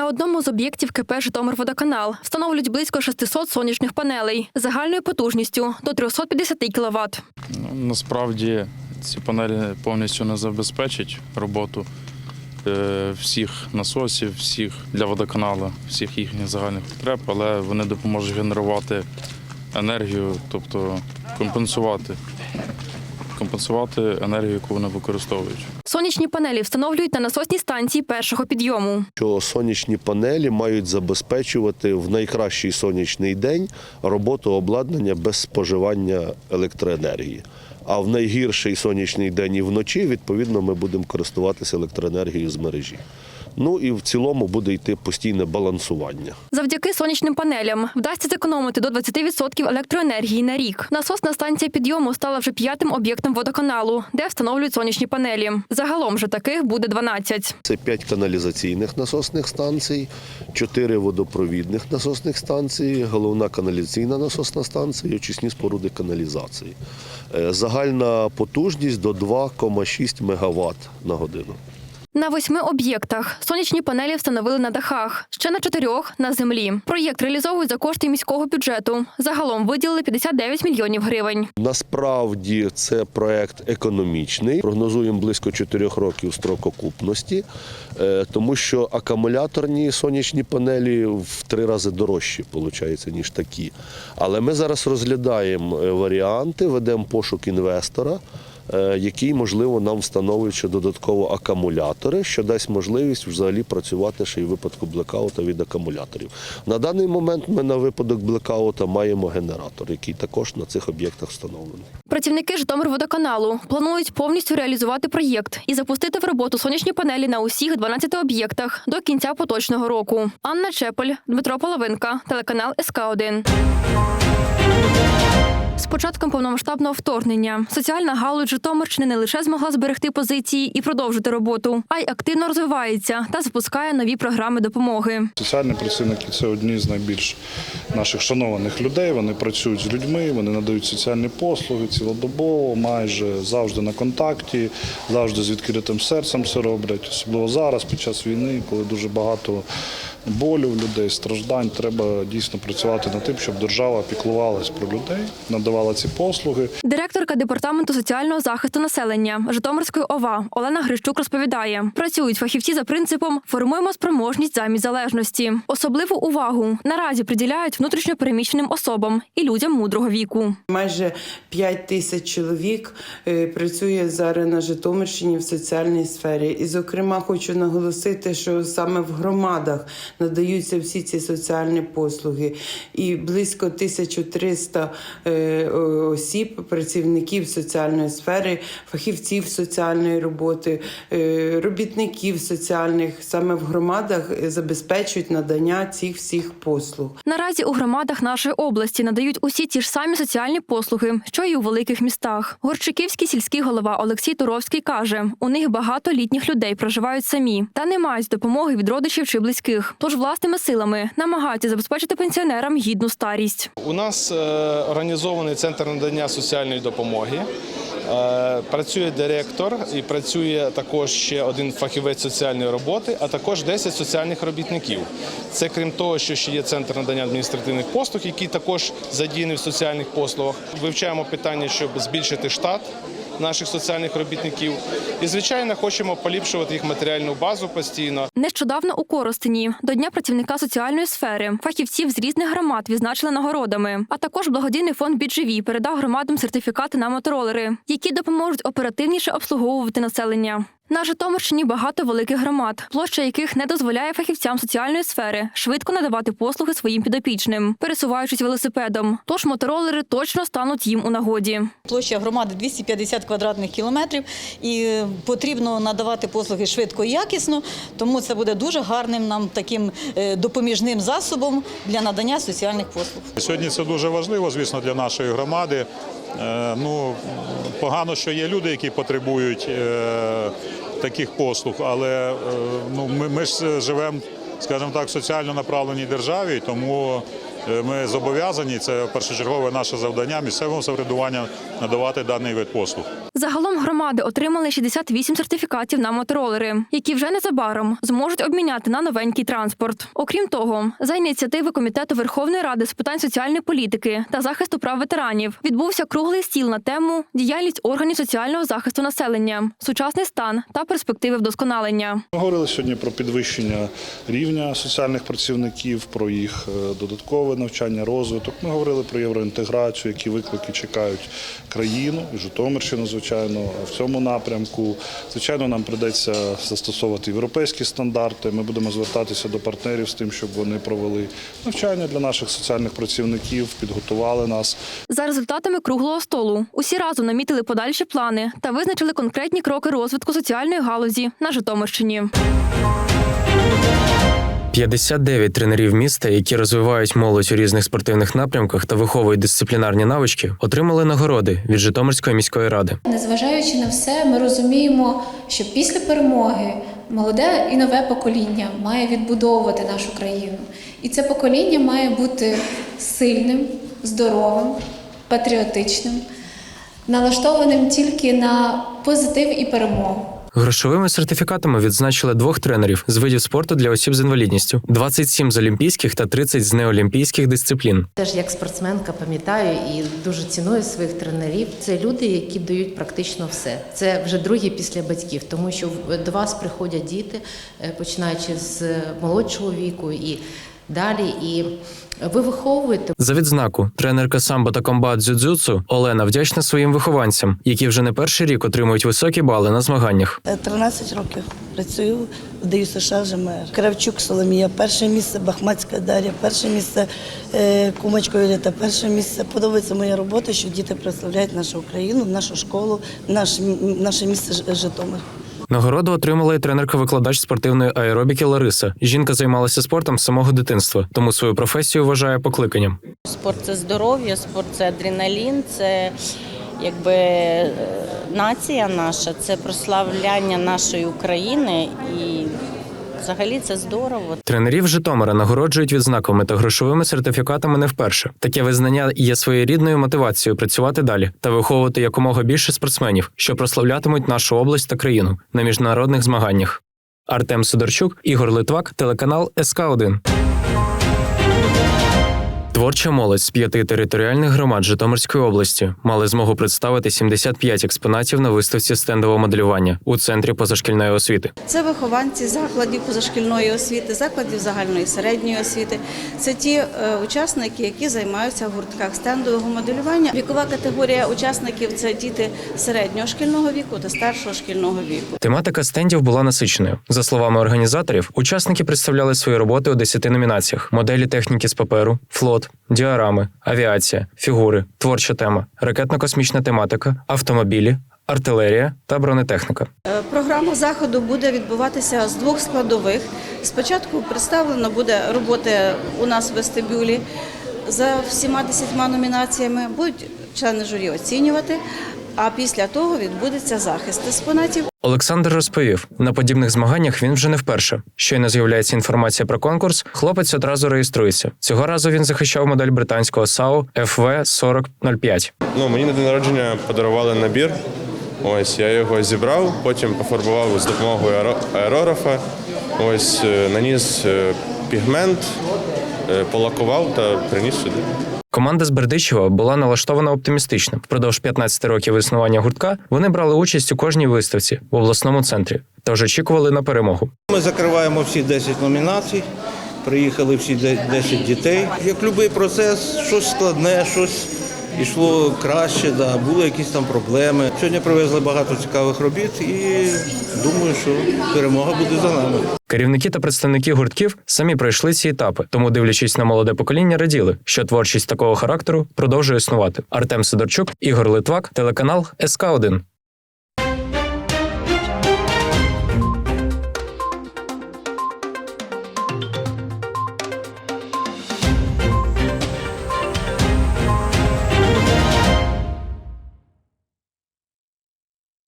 На одному з об'єктів КП «Житомирводоканал» встановлюють близько 600 сонячних панелей загальною потужністю до 350 кВт. Насправді ці панелі повністю не забезпечать роботу е, всіх насосів, всіх для водоканалу, всіх їхніх загальних потреб, але вони допоможуть генерувати енергію, тобто компенсувати, компенсувати енергію, яку вони використовують. Сонячні панелі встановлюють на насосній станції першого підйому. що сонячні панелі мають забезпечувати в найкращий сонячний день роботу обладнання без споживання електроенергії. А в найгірший сонячний день і вночі, відповідно, ми будемо користуватися електроенергією з мережі. Ну і в цілому буде йти постійне балансування. Завдяки сонячним панелям вдасться зекономити до 20% електроенергії на рік. Насосна станція підйому стала вже п'ятим об'єктом водоканалу, де встановлюють сонячні панелі. Загалом же таких буде 12. Це 5 каналізаційних насосних станцій, 4 водопровідних насосних станцій, головна каналізаційна насосна станція і очисні споруди каналізації. Е, Загальна потужність до 2,6 МВт на годину. На восьми об'єктах сонячні панелі встановили на дахах, ще на чотирьох на землі. Проєкт реалізовують за кошти міського бюджету. Загалом виділили 59 мільйонів гривень. Насправді це проект економічний. Прогнозуємо близько 4 років строк окупності, е, тому що акумуляторні сонячні панелі в три рази дорожчі, виходить, ніж такі. Але ми зараз розглядаємо е, варіанти, ведемо пошук інвестора. Е, Який можливо нам встановить ще додатково акумулятори, що дасть можливість взагалі працювати ще й в випадку блекаута від акумуляторів. На даний момент ми на випадок блекаута маємо генератор, який також на цих об'єктах встановлений. Працівники Житомирводоканалу планують повністю реалізувати проєкт і запустити в роботу сонячні панелі на усіх 12 об'єктах до кінця поточного року. Анна Чепель, Дмитро Половинка, телеканал СК 1 з початком повномасштабного вторгнення соціальна галузь Житомирщини не лише змогла зберегти позиції і продовжити роботу, а й активно розвивається та запускає нові програми допомоги. Соціальні працівники це одні з найбільш наших шанованих людей. Вони працюють з людьми, вони надають соціальні послуги цілодобово, майже завжди на контакті, завжди з відкритим серцем все роблять. Особливо зараз, під час війни, коли дуже багато болю в людей, страждань, треба дійсно працювати над тим, щоб держава піклувалась про людей, надавала ці послуги. Директорка департаменту соціального захисту населення Житомирської ОВА Олена Грищук розповідає: працюють фахівці за принципом формуємо спроможність замість залежності. Особливу увагу наразі приділяють внутрішньопереміщеним особам і людям мудрого віку. Майже 5 тисяч чоловік е, працює зараз на Житомирщині в соціальній сфері. І, зокрема, хочу наголосити, що саме в громадах надаються всі ці соціальні послуги. І близько 1300 е, осіб, працівників соціальної сфери, фахівців соціальної роботи, е, робітників соціальних саме в громадах е, забезпечують надання цих всіх послуг. Наразі у громадах нашої області надають усі ті ж самі соціальні послуги, що й у великих містах. Горчиківський сільський голова Олексій Туровський каже: у них багато літніх людей проживають самі та не мають допомоги від родичів чи близьких. Тож власними силами намагаються забезпечити пенсіонерам гідну старість. У нас е, організований центр надання соціальної допомоги. Е, Працює директор і працює також ще один фахівець соціальної роботи, а також 10 соціальних робітників. Це крім того, що ще є центр надання адміністративних послуг, який також задіяний в соціальних послугах. Вивчаємо питання, щоб збільшити штат наших соціальних робітників. І, звичайно, хочемо поліпшувати їх матеріальну базу постійно. Нещодавно у Коростені до Дня працівника соціальної сфери фахівців з різних громад відзначили нагородами. А також благодійний фонд «Бідживі» передав громадам сертифікати на моторолери, які допоможуть оперативніше обслуговувати населення. На Житомирщині багато великих громад, площа яких не дозволяє фахівцям соціальної сфери швидко надавати послуги своїм підопічним, пересуваючись велосипедом. Тож моторолери точно стануть їм у нагоді. Площа громади 250 квадратних кілометрів і потрібно надавати послуги швидко і якісно, тому це буде дуже гарним нам таким е, допоміжним засобом для надання соціальних послуг. Сьогодні це дуже важливо, звісно, для нашої громади. Е, Ну, погано, що є люди, які потребують е, таких послуг, але е, ну, ми, ми ж живемо, скажімо так, в соціально направленій державі, тому ми зобов'язані. Це першочергове наше завдання місцевого самоврядування надавати даний вид послуг. Загалом громади отримали 68 сертифікатів на моторолери, які вже незабаром зможуть обміняти на новенький транспорт. Окрім того, за ініціативи комітету Верховної Ради з питань соціальної політики та захисту прав ветеранів відбувся круглий стіл на тему діяльність органів соціального захисту населення, сучасний стан та перспективи вдосконалення. Ми говорили сьогодні про підвищення рівня соціальних працівників, про їх е, додаткове навчання, розвиток. Ми говорили про євроінтеграцію, які виклики чекають країну і Житомирщину, звичайно. В цьому напрямку, звичайно, нам придеться застосовувати європейські стандарти. Ми будемо звертатися до партнерів з тим, щоб вони провели навчання для наших соціальних працівників, підготували нас. За результатами круглого столу усі разом намітили подальші плани та визначили конкретні кроки розвитку соціальної галузі на Житомирщині. 59 тренерів міста, які розвивають молодь у різних спортивних напрямках та виховують дисциплінарні навички, отримали нагороди від Житомирської міської ради. Незважаючи на все, ми розуміємо, що після перемоги молоде і нове покоління має відбудовувати нашу країну. І це покоління має бути сильним, здоровим, патріотичним, налаштованим тільки на позитив і перемогу. Грошовими сертифікатами відзначили двох тренерів з видів спорту для осіб з інвалідністю, 27 з олімпійських та 30 з неолімпійських дисциплін. Теж як спортсменка пам'ятаю і дуже ціную своїх тренерів. Це люди, які дають практично все. Це вже другі після батьків, тому що до вас приходять діти, е, починаючи з молодшого віку і далі. І ви виховуєте. За відзнаку тренерка самбо та комбат дзюдзюцу Олена вдячна своїм вихованцям, які вже не перший рік отримують високі бали на змаганнях. 13 років працюю в ДЮ США ЖМР. Кравчук Соломія, перше місце, Бахмацька Дар'я, перше місце е, Кумачко Юліта, перше місце. Подобається моя робота, що діти представляють нашу Україну, нашу школу, наш, наше місце Житомир. Нагороду отримала і тренерка-викладач спортивної аеробіки Лариса. Жінка займалася спортом з самого дитинства, тому свою професію вважає покликанням. Спорт це здоров'я, спорт це адреналін, це якби е, нація наша, це прославляння нашої України і взагалі це здорово. Тренерів Житомира нагороджують відзнаками та грошовими сертифікатами не вперше. Таке визнання є своєрідною мотивацією працювати далі та виховувати якомога більше спортсменів, що прославлятимуть нашу область та країну на міжнародних змаганнях. Артем Сидорчук, Ігор Литвак, телеканал СК 1 Творча молодь з п'яти територіальних громад Житомирської області мали змогу представити 75 експонатів на виставці стендового моделювання у центрі позашкільної освіти. Це вихованці закладів позашкільної освіти, закладів загальної середньої освіти. Це ті е, учасники, які займаються в гуртках стендового моделювання. Вікова категорія учасників це діти середнього шкільного віку та старшого шкільного віку. Тематика стендів була насиченою. За словами організаторів, учасники представляли свої роботи у 10 номінаціях: моделі техніки з паперу, флот, діарами, авіація, фігури, творча тема, ракетно-космічна тематика, автомобілі, артилерія та бронетехніка. Е, Програма заходу буде відбуватися з двох складових. Спочатку представлено буде роботи у нас в вестибюлі за всіма десятьма номінаціями. Будуть члени журі оцінювати. А після того відбудеться захист експонатів. Олександр розповів, на подібних змаганнях він вже не вперше. Щойно з'являється інформація про конкурс, хлопець одразу реєструється. Цього разу він захищав модель британського САУ FV 4005. Ну, мені на день народження подарували набір. Ось я його зібрав, потім пофарбував з допомогою аеро- аерографа. Ось е, наніс е, пігмент, е, полакував та приніс сюди. Команда з Бердичева була налаштована оптимістично. Впродовж 15 років існування гуртка вони брали участь у кожній виставці в обласному центрі, тож очікували на перемогу. Ми закриваємо всі 10 номінацій. Приїхали всі де- 10 дітей. Як будь-який процес, щось складне, щось йшло краще, да, були якісь там проблеми. Сьогодні привезли багато цікавих робіт і думаю, що перемога буде за нами. Керівники та представники гуртків самі пройшли ці етапи, тому, дивлячись на молоде покоління, раділи, що творчість такого характеру продовжує існувати. Артем Сидорчук, Ігор Литвак, телеканал СК 1